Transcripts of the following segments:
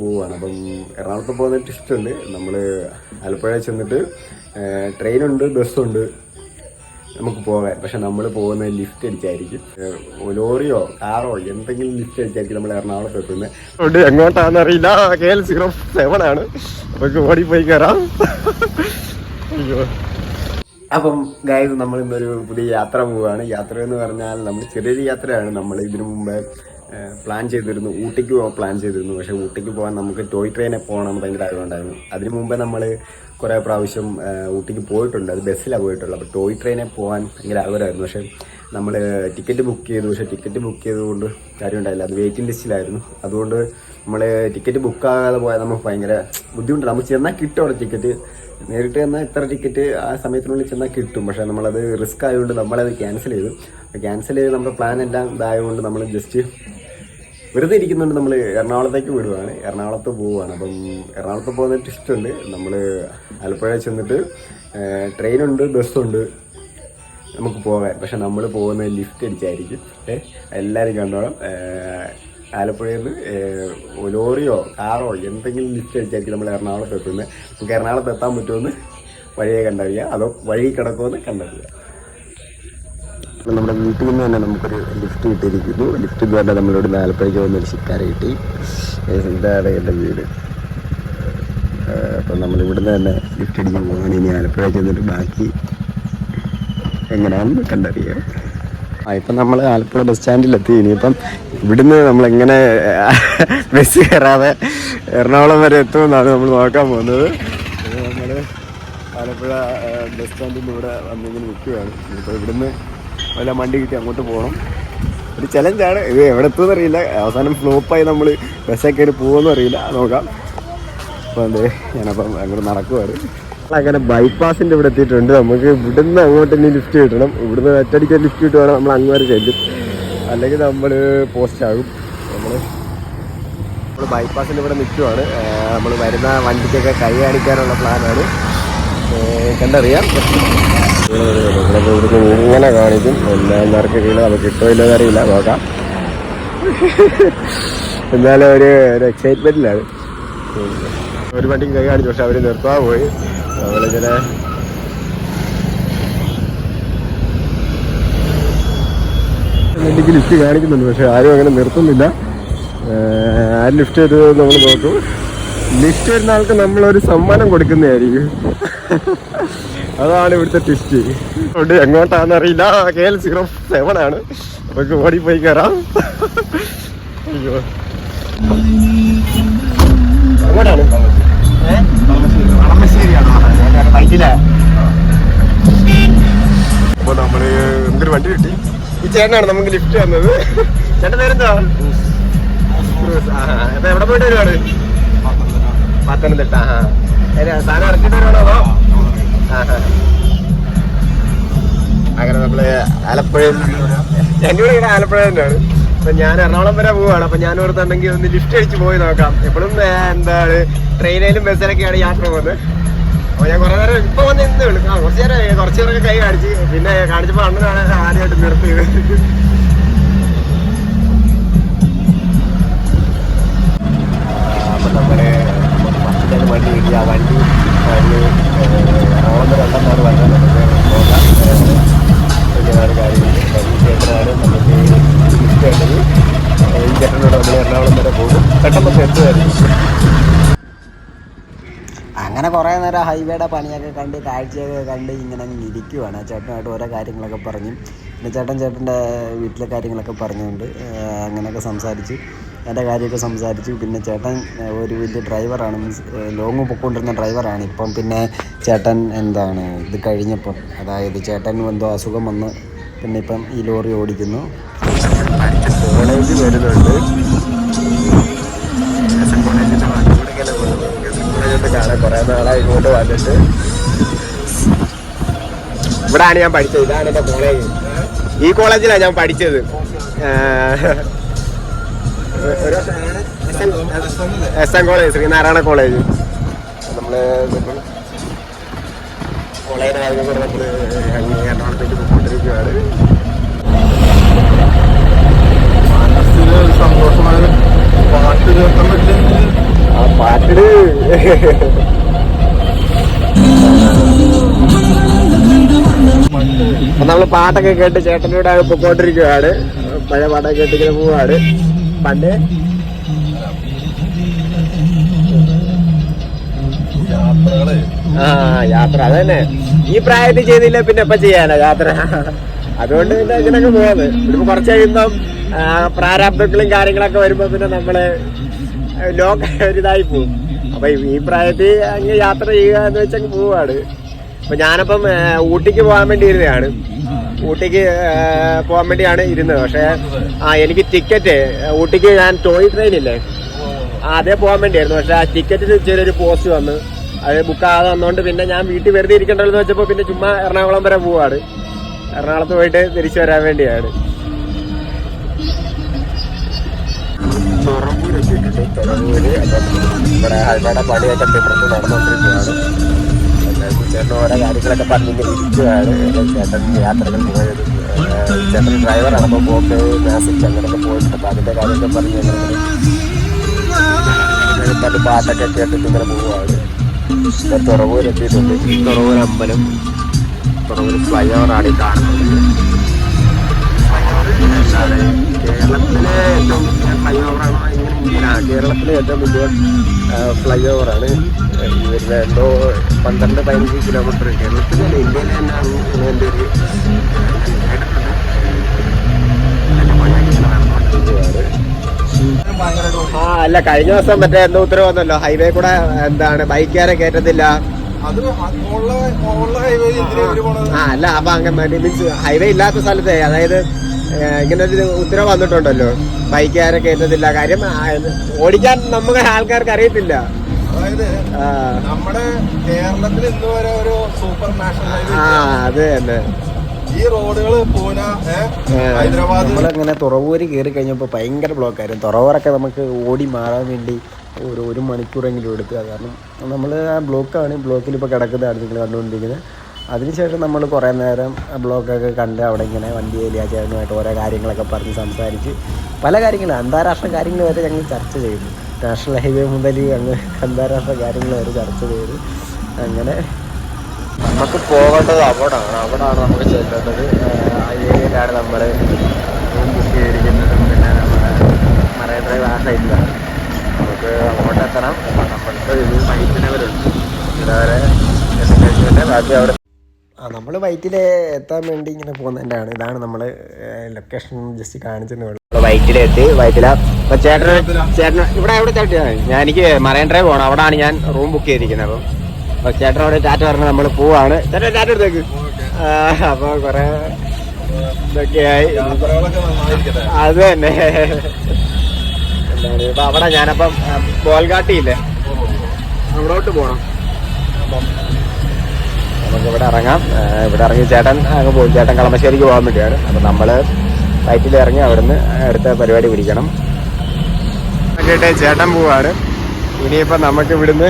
പോവാണ് അപ്പം എറണാകുളത്ത് പോകുന്നതിട്ട് ഇഷ്ടമുണ്ട് നമ്മൾ ആലപ്പുഴ ചെന്നിട്ട് ട്രെയിനുണ്ട് ബസ്സുണ്ട്. നമുക്ക് പോകാൻ. പക്ഷെ നമ്മൾ പോകുന്നത് ലിഫ്റ്റ് അടിച്ചായിരിക്കും. ലോറിയോ കാറോ എന്തെങ്കിലും ലിഫ്റ്റ് അടിച്ചായിരിക്കും നമ്മൾ എറണാകുളത്ത് എത്തുന്നത് എങ്ങോട്ടാണെന്നറിയില്ല കെ എൽ സീറോ സെവൻ ആണ്. നമുക്ക് ഓടിപ്പോയി കയറാം അയ്യോ. അപ്പം ഗായസ് നമ്മൾ ഇന്നൊരു പുതിയ യാത്ര പോവുകയാണ്. യാത്ര എന്ന് പറഞ്ഞാൽ നമ്മൾ ചെറിയൊരു യാത്രയാണ്. നമ്മൾ ഇതിനു മുമ്പേ പ്ലാൻ ചെയ്തിരുന്നു. ഊട്ടിക്ക് പോകാൻ പ്ലാൻ ചെയ്തിരുന്നു. പക്ഷേ ഊട്ടിക്ക് പോകാൻ നമുക്ക് ടോയ് ട്രെയിനിൽ പോകണമെന്ന് ഭയങ്കര ആഗ്രഹമുണ്ടായിരുന്നു. അതിനു മുമ്പേ നമ്മൾ കുറേ പ്രാവശ്യം ഊട്ടിക്ക് പോയിട്ടുണ്ട്. അത് ബസ്സിലാണ് പോയിട്ടുള്ളത്. അപ്പോൾ ടോയ് ട്രെയിനിൽ പോകാൻ ഭയങ്കര ആഗ്രഹമായിരുന്നു. പക്ഷേ നമ്മൾ ടിക്കറ്റ് ബുക്ക് ചെയ്തു. പക്ഷേ ടിക്കറ്റ് ബുക്ക് ചെയ്തുകൊണ്ട് കാര്യമുണ്ടായില്ല. അത് വെയിറ്റിംഗ് ലിസ്റ്റിലായിരുന്നു അതുകൊണ്ട് നമ്മൾ ടിക്കറ്റ് ബുക്കാകാതെ പോയാൽ നമുക്ക് ഭയങ്കര ബുദ്ധിമുട്ടാണ് നമുക്ക് ചെന്നാൽ കിട്ടും അവിടെ ടിക്കറ്റ് നേരിട്ട് ചെന്നാൽ ഇത്ര ടിക്കറ്റ് ആ സമയത്തിനുള്ളിൽ ചെന്നാൽ കിട്ടും. പക്ഷേ നമ്മളത് റിസ്ക് ആയതുകൊണ്ട് നമ്മളത് ക്യാൻസൽ ചെയ്തു. ക്യാൻസൽ ചെയ്ത് നമ്മുടെ പ്ലാൻ എല്ലാം ഇതായതുകൊണ്ട് നമ്മൾ ജസ്റ്റ് വെറുതെ ഇരിക്കുന്നുണ്ട് നമ്മൾ എറണാകുളത്തേക്ക് വിടുവാണ്. എറണാകുളത്ത് പോവുകയാണ് അപ്പം എറണാകുളത്ത് പോകുന്നതിട്ട് ഇഷ്ടമുണ്ട് നമ്മൾ ആലപ്പുഴ ചെന്നിട്ട് ട്രെയിനുണ്ട് ബസ്സുണ്ട്. നമുക്ക് പോകാൻ. പക്ഷെ നമ്മൾ പോകുന്നത് ലിഫ്റ്റ് അടിച്ചായിരിക്കും. എല്ലാവരും കണ്ടോളാം ആലപ്പുഴയിൽ നിന്ന് ലോറിയോ കാറോ എന്തെങ്കിലും ലിഫ്റ്റ് അടിച്ചായിരിക്കും നമ്മൾ എറണാകുളത്ത് എത്തുന്നത്. നമുക്ക് എറണാകുളത്ത് എത്താൻ പറ്റുമെന്ന് വഴിയെ കണ്ടറിയുക അതോ വഴി കിടക്കുമെന്ന് കണ്ടറിയുക നമ്മുടെ വീട്ടിൽ നിന്ന് തന്നെ നമുക്കൊരു ലിഫ്റ്റ് കിട്ടിയിരിക്കുന്നു. ലിഫ്റ്റ് എന്ന് പറഞ്ഞാൽ നമ്മളോട് ആലപ്പുഴയ്ക്ക് പോകുന്ന ഒരു ശിക്കാര കിട്ടി. ഇതാണ് എന്റെ വീട്. അപ്പം നമ്മൾ ഇവിടുന്ന് തന്നെ ലിഫ്റ്റ് അടിക്കാൻ പോകാൻ ഇനി ആലപ്പുഴ ചെന്നിട്ട് ബാക്കി എങ്ങനെയാണെന്ന് കണ്ടറിയാം. ആ ഇപ്പം നമ്മൾ ആലപ്പുഴ ബസ് സ്റ്റാൻഡിലെത്തി ഇനിയിപ്പം ഇവിടുന്ന് നമ്മളെങ്ങനെ ബസ് കയറാതെ എറണാകുളം വരെ എത്തുമെന്നാണ് നമ്മൾ നോക്കാൻ പോകുന്നത്. നമ്മൾ ആലപ്പുഴ ബസ് സ്റ്റാൻഡിന്റെ ഇവിടെ വന്നിങ്ങനെ നിൽക്കുകയാണ്. ഇപ്പോൾ ഇവിടുന്ന് വല്ല വണ്ടി കിട്ടി അങ്ങോട്ട് പോകണം ഒരു ചലഞ്ചാണ് ഇത് എവിടെ എത്തുമെന്ന് അറിയില്ല. അവസാനം ഫ്ലോപ്പായി നമ്മൾ ബസ്സൊക്കെ കയറി പോകുമെന്ന് അറിയില്ല. നോക്കാം. അപ്പോൾ അതെ ഞാനപ്പം അങ്ങോട്ട് നടക്കുവാണ്. അങ്ങനെ ബൈപ്പാസിന്റെ ഇവിടെ എത്തിയിട്ടുണ്ട്. നമുക്ക് ഇവിടുന്ന് അങ്ങോട്ട് ഇനി ലിഫ്റ്റ് കിട്ടണം. ഇവിടുന്ന് ഒറ്റടിക്കാൻ ലിഫ്റ്റ് കിട്ടുവാണെങ്കിൽ നമ്മൾ അങ്ങോട്ട് ചെല്ലും. അല്ലെങ്കിൽ നമ്മൾ പോസ്റ്റ് ആകും. നമ്മൾ നമ്മൾ ബൈപ്പാസിന്റെ ഇവിടെ നിൽക്കുവാണ്. നമ്മൾ വരുന്ന വണ്ടിക്കൊക്കെ കൈ കാണിക്കാനുള്ള പ്ലാനാണ് കണ്ടറിയാം. ഇങ്ങനെ കാണിക്കും. എല്ലാവർക്കും കീഴിൽ നമുക്ക് കിട്ടുമല്ലോ ഇല്ലെന്ന് അറിയില്ല. നോക്കാം. എന്നാലും ഒരു ഒരു എക്സൈറ്റ്മെന്റിലാണ് ഒരു വണ്ടിക്ക് കൈ കാണിച്ചു. പക്ഷെ അവർ നിർത്താൻ പോയി. നമ്മളിങ്ങനെ വണ്ടിക്ക് ലിഫ്റ്റ് കാണിക്കുന്നുണ്ട്. പക്ഷെ ആരും അങ്ങനെ നിർത്തുന്നില്ല. ആ ലിഫ്റ്റ് ചെയ്ത് നമ്മൾ നോക്കും. ലിഫ്റ്റ് വരുന്ന ആൾക്ക് ഒരു സമ്മാനം കൊടുക്കുന്നതായിരിക്കും. അതാണ് ഇവിടുത്തെ ട്വിസ്റ്റ് അതുകൊണ്ട് എങ്ങോട്ടാന്ന് അറിയില്ല. കെ എൽ സീറോ സെവൻ ആണ്. നമുക്ക് ഓടിപ്പോയി കയറാം അപ്പൊ നമ്മൾ എന്തൊരു വണ്ടി കിട്ടി. ഈ ചേട്ടനാണ് നമുക്ക് ലിഫ്റ്റ് തന്നത്. ചേട്ടൻ പേരെന്താ എവിടെ പോയിട്ട് വരുവാണ്? പത്തനംതിട്ട ആ. സാധനം ഇറക്കിട്ട് വരുവാണോ അതോ. അങ്ങനെ നമ്മൾ ആലപ്പുഴയിൽ ഞങ്ങളുടെ ഇവിടെ ആലപ്പുഴ തന്നെയാണ്. അപ്പൊ ഞാൻ എറണാകുളം വരെ പോവാണ്. അപ്പൊ ഞാൻ ഓർത്തുണ്ടെങ്കിൽ ഒന്ന് ലിഫ്റ്റ് അടിച്ച് പോയി നോക്കാം. എപ്പോഴും എന്താണ് ട്രെയിനിലും ബസ്സിലൊക്കെയാണ് യാത്ര പോകുന്നത്. അപ്പൊ ഞാൻ കുറെ നേരം ഇപ്പൊ വന്ന് എന്ത് വിളിക്കാം കുറച്ച് നേരം കുറച്ച് നേരമൊക്കെ കൈ കാണിച്ച് പിന്നെ കാണിച്ചപ്പോ അണ്ണനാണ് ആദ്യമായിട്ട് നിർത്തിയത്. വണ്ടി കിട്ടി ആ വണ്ടി രണ്ടാം രണ്ടെന്നാണ് വരുന്നത് ഇങ്ങനെയാണ് കാര്യങ്ങൾ ചേട്ടനാണ് നമുക്ക് വേണ്ടത് ഈ ചേട്ടനോട് നമ്മൾ എറണാകുളം വരെ പോകും. പെട്ടെന്ന് അങ്ങനെ കുറേ നേരം ഹൈവേയുടെ പണിയൊക്കെ കണ്ട് കാഴ്ചയൊക്കെ കണ്ട് ഇങ്ങനെ ഇരിക്കുവാണ്. ചേട്ടനായിട്ട് ഓരോ കാര്യങ്ങളൊക്കെ പറഞ്ഞു. പിന്നെ ചേട്ടൻ ചേട്ടന്റെ വീട്ടിലെ കാര്യങ്ങളൊക്കെ പറഞ്ഞുകൊണ്ട് അങ്ങനെയൊക്കെ സംസാരിച്ച്. എന്റെ കാര്യമൊക്കെ സംസാരിച്ചു. പിന്നെ ചേട്ടൻ ഒരു വലിയ ഡ്രൈവറാണ് മീൻസ് ലോങ് പൊയ്ക്കൊണ്ടിരുന്ന ഡ്രൈവറാണ് ഇപ്പം പിന്നെ ചേട്ടൻ എന്താണ് ഇത് കഴിഞ്ഞപ്പം അതായത് ചേട്ടൻ എന്തോ അസുഖം വന്ന് പിന്നെ ഇപ്പം ഈ ലോറി ഓടിക്കുന്നു. കോളേജ് വരുന്നുണ്ട് കുറേ നാളായി ഇങ്ങോട്ട് വന്നിട്ട് ഇവിടാണ് ഞാൻ പഠിച്ചത്. ഇതാണ് എന്റെ കോളേജ് ഈ കോളേജിലാണ് ഞാൻ പഠിച്ചത്. S N college Sreenarayana college. നമ്മൾ കോളേജിന്റെ കാര്യം കൂടെ നമ്മൾ അങ്ങ് എറണാകുളത്തേക്ക് പോയിക്കൊണ്ടിരിക്കുകയാണ് മനസ്സിന് ഒരു സന്തോഷമായ പാട്ട് കേൾക്കാൻ പറ്റില്ലെങ്കിൽ പാട്ടിട് അപ്പൊ നമ്മൾ പാട്ടൊക്കെ കേട്ട് ചേട്ടനോട് പോയിക്കൊണ്ടിരിക്കുവാണ് പഴയ പാട്ടൊക്കെ കേട്ടിങ്ങനെ പോവാണ്. പണ്ട് ആ യാത്ര. അതന്നെ. ഈ പ്രായത്തിൽ ചെയ്തില്ല പിന്നെ എപ്പൊ ചെയ്യാനാ യാത്ര. അതുകൊണ്ട് പിന്നെ ഇങ്ങനെയൊക്കെ പോകുന്നത് ഇപ്പൊ കുറച്ച് കഴിയുമ്പം പ്രാരാബ്ദങ്ങളും കാര്യങ്ങളൊക്കെ വരുമ്പോ പിന്നെ നമ്മൾ ലോക ഒരിതായി പോകും അപ്പൊ ഈ- പ്രായത്തിൽ അങ്ങ് യാത്ര ചെയ്യുക എന്ന് വെച്ചങ്ങ് പോവാണ്. അപ്പൊ ഞാനപ്പം ഊട്ടിക്ക് പോകാൻ വേണ്ടി ഇരുന്നതാണ്. ഊട്ടിക്ക് പോകാൻ വേണ്ടിയാണ് ഇരുന്നത്. പക്ഷെ ആ എനിക്ക് ടിക്കറ്റ് ഊട്ടിക്ക് ഞാൻ ടോയ് ട്രെയിൻ ഇല്ലേ? അതേ പോകാൻ വേണ്ടിയായിരുന്നു. പക്ഷെ ആ ടിക്കറ്റിന് ചെറിയൊരു പോസ്റ്റ് വന്ന്. അത് ബുക്ക് ആകാതെ വന്നോണ്ട് പിന്നെ ഞാൻ വീട്ടിൽ വെറുതെ ഇരിക്കണ്ടല്ലോ എന്ന് വെച്ചപ്പോൾ പിന്നെ ചുമ്മാ എറണാകുളം വരെ പോവാണ്. എറണാകുളത്ത് പോയിട്ട് തിരിച്ചു വരാൻ വേണ്ടിയാണ്. ഇവിടെ ഹൈവേയുടെ പണിയൊക്കെ നടന്നുകൊണ്ടിരിക്കുകയാണ്. ചേട്ടൻ ഓരോ കാര്യങ്ങളൊക്കെ പറഞ്ഞിങ്ങനെ ഇരിക്കുകയാണ് ചേട്ടൻ യാത്രകൾ പോയത് ചേട്ടൻ ഡ്രൈവറാണ് അപ്പോൾ പോക്ക് മാസിക് അങ്ങനെയൊക്കെ പോയിട്ട് അപ്പോൾ അതിന്റെ കാര്യമൊക്കെ പറഞ്ഞ് ഞങ്ങൾ പാട്ടൊക്കെ കേട്ടിട്ട് ഇങ്ങനെ പോവുകയാണ് തുറവൂർ എത്തിയിട്ടുണ്ട് തുറവൂർ അമ്പലം തുറവൂർ ഫ്ലൈ ഓവറാണ് ഈ കാണുന്നത്. കേരളത്തിലെ ഏറ്റവും ഫ്ലൈ ഓവറാണോ കേരളത്തിലെ ഏറ്റവും വലിയ ഫ്ലൈ ഓവറാണ് ഈ വരുന്ന എന്തോ പന്ത്രണ്ട് പതിനഞ്ച് കിലോമീറ്റർ കേരളത്തിൽ തന്നെ ഇന്ത്യയിൽ തന്നെ എന്റെ ഒരു. ആ അല്ല കഴിഞ്ഞ ദിവസം മറ്റേ എന്തോ ഉത്തരവ് വന്നല്ലോ ഹൈവേ കൂടെ എന്താണ് ബൈക്കുകാരെ കയറ്റത്തില്ല. ആ അല്ല അപ്പൊ അങ്ങനെ മീൻസ് ഹൈവേ ഇല്ലാത്ത സ്ഥലത്തെ അതായത് ഇങ്ങനെ ഒരു ഉത്തരവ് വന്നിട്ടുണ്ടല്ലോ. ബൈക്കുകാരെ കയറ്റത്തില്ല കാര്യം ഓടിക്കാൻ നമുക്ക് ആൾക്കാർക്ക് അറിയത്തില്ല. അതായത് നമ്മുടെ കേരളത്തിൽ ഇന്ന് വരെ ഒരു സൂപ്പർ നാഷണൽ ആ അത് തന്നെ. ഈ റോഡുകൾ പൂന ഹൈദരാബാദ്. നമ്മളിങ്ങനെ തുറവൂര് കയറി കഴിഞ്ഞപ്പോൾ ഭയങ്കര ബ്ലോക്കായിരുന്നു. തുറവൂരൊക്കെ നമുക്ക് ഓടി മാറാൻ വേണ്ടി ഒരു ഒരു മണിക്കൂറെങ്കിലും എടുക്കുക. കാരണം നമ്മൾ ആ ബ്ലോക്കാണ്. ബ്ലോക്കിൽ ഇപ്പോൾ കിടക്കുന്നതാണ് നിങ്ങൾ കണ്ടുകൊണ്ടിരിക്കുന്നത്. അതിനുശേഷം നമ്മൾ കുറേ നേരം ബ്ലോഗൊക്കെ കണ്ട് അവിടെ ഇങ്ങനെ വണ്ടി ആ ചേട്ടനുമായിട്ട് ഓരോ കാര്യങ്ങളൊക്കെ പറഞ്ഞ് സംസാരിച്ച് പല കാര്യങ്ങളും അന്താരാഷ്ട്ര കാര്യങ്ങൾ വരെ ഞങ്ങൾ ചർച്ച ചെയ്തു. നാഷണൽ ഹൈവേ മുതൽ അങ്ങ് അന്താരാഷ്ട്ര കാര്യങ്ങൾ വരെ ചർച്ച ചെയ്തു. അങ്ങനെ നമുക്ക് പോകേണ്ടത് അവിടാണ്. അവിടാണ് നമുക്ക് ചെല്ലേണ്ടത്. ഏരിയയിലാണ് നമ്മൾ റൂം ബുക്ക് ചെയ്തിരിക്കുന്നതും. പിന്നെ നമ്മുടെ മറൈൻ ഡ്രൈവ് ആ സൈഡിലാണ് നമുക്ക് അങ്ങോട്ട് എത്തണം നമ്മൾക്ക് ഇത് മൈറ്റിനവരുണ്ട് ഡെസ്റ്റിനേഷന്റെ ബാക്കി അവിടെ ആ നമ്മൾ വൈറ്റിൽ എത്താൻ വേണ്ടി ഇങ്ങനെ പോകുന്നതിന്റെയാണ് ഇതാണ് നമ്മൾ ലൊക്കേഷൻ ജസ്റ്റ് കാണിച്ചെന്ന് ഉള്ളൂ വൈറ്റിലെത്തി വൈറ്റില അപ്പൊ ചേട്ടൻ ചേട്ടൻ ഇവിടെ എവിടെ ചാട്ടിയാണ് ഞാൻ എനിക്ക് മറൈൻ ഡ്രൈവ് പോകണം ആണ് ഞാൻ റൂം ബുക്ക് ചെയ്തിരിക്കുന്നത്. അപ്പം അപ്പൊ അവിടെ ചാറ്റ് പറഞ്ഞ് നമ്മൾ പോവാണ്. ചേട്ടൻ ചാറ്റ് എടുത്തേക്ക്. അപ്പോൾ അപ്പൊ കൊറേ ഇതൊക്കെയായി. അത് തന്നെ. ഇപ്പൊ അവിടെ ഞാനപ്പം ബോൾഗാട്ടിയില്ലേ ഇല്ലേ അവിടോട്ട് പോണം. അപ്പം നമുക്ക് ഇവിടെ ഇറങ്ങാം. ഇവിടെ ഇറങ്ങി ചേട്ടൻ അങ്ങ് പോകും ചേട്ടൻ കളമശ്ശേരിക്ക് പോകാൻ വേണ്ടിയാണ്. അപ്പം നമ്മൾ ഫ്ലൈറ്റിൽ ഇറങ്ങി അവിടുന്ന് അടുത്ത പരിപാടി പിടിക്കണം. കേട്ടെ ചേട്ടൻ പോവാണ്. ഇനിയിപ്പം നമുക്ക് ഇവിടുന്ന്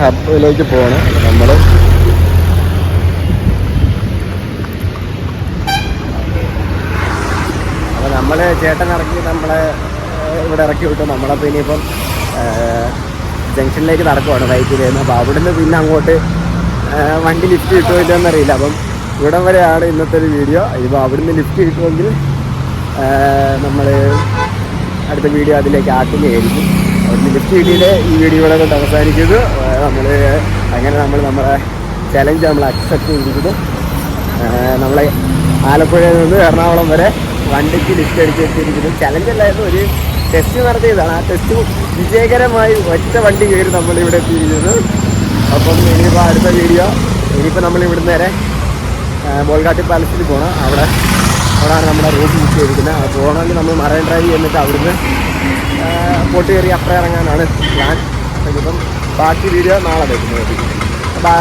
ഹബിലേക്ക് പോകണം നമ്മൾ നമ്മൾ ചേട്ടൻ ഇറക്കി നമ്മളെ ഇവിടെ ഇറക്കി വിട്ടു. നമ്മളപ്പോൾ ഇനിയിപ്പം ജംഗ്ഷനിലേക്ക് നടക്കുവാണ് ബൈക്കിൽ നിന്ന് അപ്പോൾ അവിടുന്ന് പിന്നെ അങ്ങോട്ട് വണ്ടി ലിഫ്റ്റ് കിട്ടുമോ ഇല്ലയോ എന്നറിയില്ല അപ്പം ഇവിടം വരെയാണ് ഇന്നത്തെ ഒരു വീഡിയോ. ഇപ്പോൾ അവിടുന്ന് ലിഫ്റ്റ് കിട്ടുമെങ്കിൽ നമ്മൾ അടുത്ത വീഡിയോ അതിലേക്ക് ആക്കുന്നതായിരിക്കും. അവിടുന്ന് ലിഫ്റ്റ് കിട്ടിയിട്ട് ഈ വീഡിയോ ഇവിടെ കൊണ്ട് അവസാനിക്കുന്നു. നമ്മൾ അങ്ങനെ നമ്മൾ നമ്മുടെ ചലഞ്ച് നമ്മൾ അക്സെപ്റ്റ് ചെയ്തിരിക്കുന്നു. നമ്മളെ ആലപ്പുഴയിൽ നിന്ന് എറണാകുളം വരെ വണ്ടിക്ക് ലിഫ്റ്റ് അടിച്ച് എത്തിയിരിക്കുന്നു. ചലഞ്ച് അല്ലായിരുന്നു ഒരു ടെസ്റ്റ് നടത്തിയതാണ്. ആ ടെസ്റ്റ് വിജയകരമായി ഒറ്റ വണ്ടി കയറി നമ്മളിവിടെ എത്തിയിരിക്കുന്നത് അപ്പം ഇനിയിപ്പോൾ അടുത്ത വീഡിയോ ഇനിയിപ്പോൾ നമ്മൾ ഇവിടുന്ന് നേരെ ബോൾഗാട്ടി പാലസിൽ പോകണം അവിടെ അവിടെയാണ് നമ്മുടെ റൂട്ട് ബുക്ക് ചെയ്തിരിക്കുന്നത്. അത് പോകണമെങ്കിൽ നമ്മൾ മറൈൻ ഡ്രൈവ് എന്നിട്ട് അവിടുന്ന് പോട്ട് കയറി അപ്പുറം ഇറങ്ങാനാണ് പ്ലാൻ ഇപ്പം ബാക്കി വീഡിയോ നാളെ വരുന്നത് ബൈ